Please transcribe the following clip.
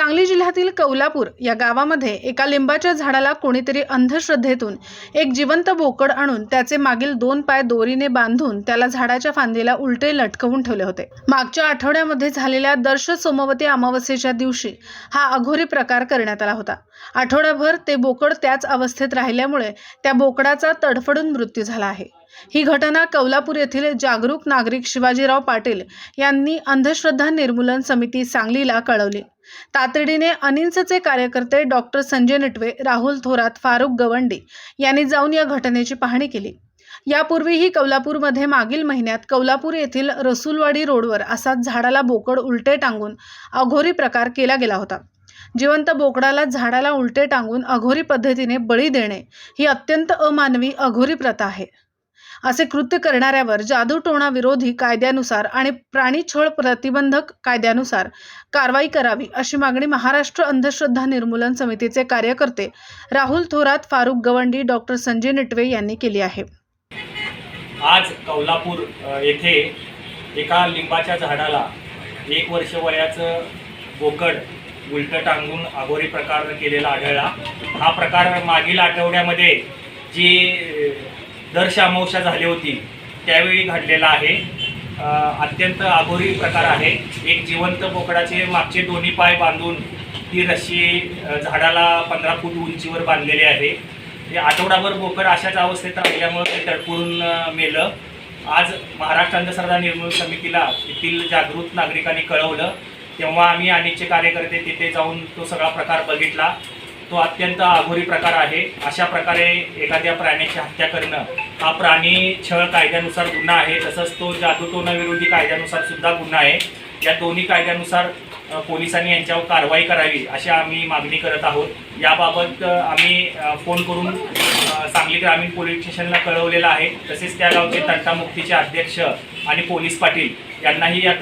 सांगली जिल्ह्यातील कौलापूर या गावामध्ये एका लिंबाच्या झाडाला कोणीतरी अंधश्रद्धेतून एक जिवंत बोकड आणून त्याचे मागील दोन पाय दोरीने बांधून त्याला झाडाच्या फांदीला उलटे लटकवून ठेवले होते. मागच्या आठवड्यामध्ये झालेल्या दर्श सोमवती अमावस्येच्या दिवशी हा अघोरी प्रकार करण्यात आला होता. आठवड्याभर ते बोकड त्याच अवस्थेत राहिल्यामुळे त्या बोकडाचा तडफडून मृत्यू झाला आहे. ही घटना कौलापूर येथील जागरूक नागरिक शिवाजीराव पाटील यांनी अंधश्रद्धा निर्मूलन समिती सांगलीला कळवली. तातडीने अनिंसचे कार्यकर्ते डॉक्टर संजय नटवे राहुल थोरात फारुक गवंडी यांनी जाऊन या घटनेची पाहणी केली. यापूर्वीही कौलापूरमध्ये मागील महिन्यात कौलापूर येथील रसूलवाडी रोडवर असाच झाडाला बोकड उलटे टांगून अघोरी प्रकार केला गेला होता. जिवंत बोकडाला झाडाला उलटे टांगून अघोरी पद्धतीने बळी देणे ही अत्यंत अमानवी अघोरी प्रथा आहे. असे कृत्य करणाऱ्यावर जादूटोणा विरोधी कायद्यानुसार आणि प्राणी छळ प्रतिबंधक कायद्यानुसार कारवाई करावी अशी मागणी महाराष्ट्र अंधश्रद्धा निर्मूलन समितीचे कार्यकर्ते राहुल थोरात फारुक गवंडी डॉक्टर संजय निटवे यांनी केली आहे. आज कौलापूर येथे एका लिंबाच्या झाडाला एक वर्ष वयाचं बोकड उलटं टांगून अघोरी प्रकार केलेला आढळला. हा प्रकार मागील आठवड्यामध्ये जी दर्श अमावस्या झाली होती त्यावेळी घडलेला आहे. अत्यंत अघोरी प्रकार आहे. एक जिवंत बोकडाचे मागचे दोन्ही पाय बांधून ती रशी झाडाला पंधरा फूट उंचीवर बांधलेली आहे. हे आठवडाभर बोकड अशाच अवस्थेत राहिल्यामुळे ते तडफडून मेलं. आज महाराष्ट्र अंधश्रद्धा निर्मूलन समितीला येथील जागृत नागरिकांनी कळवलं. तेव्हा आम्ही अनेकचे कार्यकर्ते तिथे जाऊन तो सगळा प्रकार बघितला. तो अत्यंत अघोरी प्रकार आहे. अशा प्रकारे एखाद्या प्राण्याची हत्या करणं हा प्राणी छळ कायद्यानुसार गुन्हा आहे. तसंच तो जादूटोणाविरोधी कायद्यानुसार सुद्धा गुन्हा आहे. या दोन्ही कायद्यानुसार पोलिसांनी यांच्यावर कारवाई करावी अशी आम्ही मागणी करत आहोत. याबाबत आम्ही फोन करून सांगली ग्रामीण पोलीस स्टेशनला कळवलेलं आहे. तसेच त्या गावचे तंटामुक्तीचे अध्यक्ष आणि पोलीस पाटील यांनाही या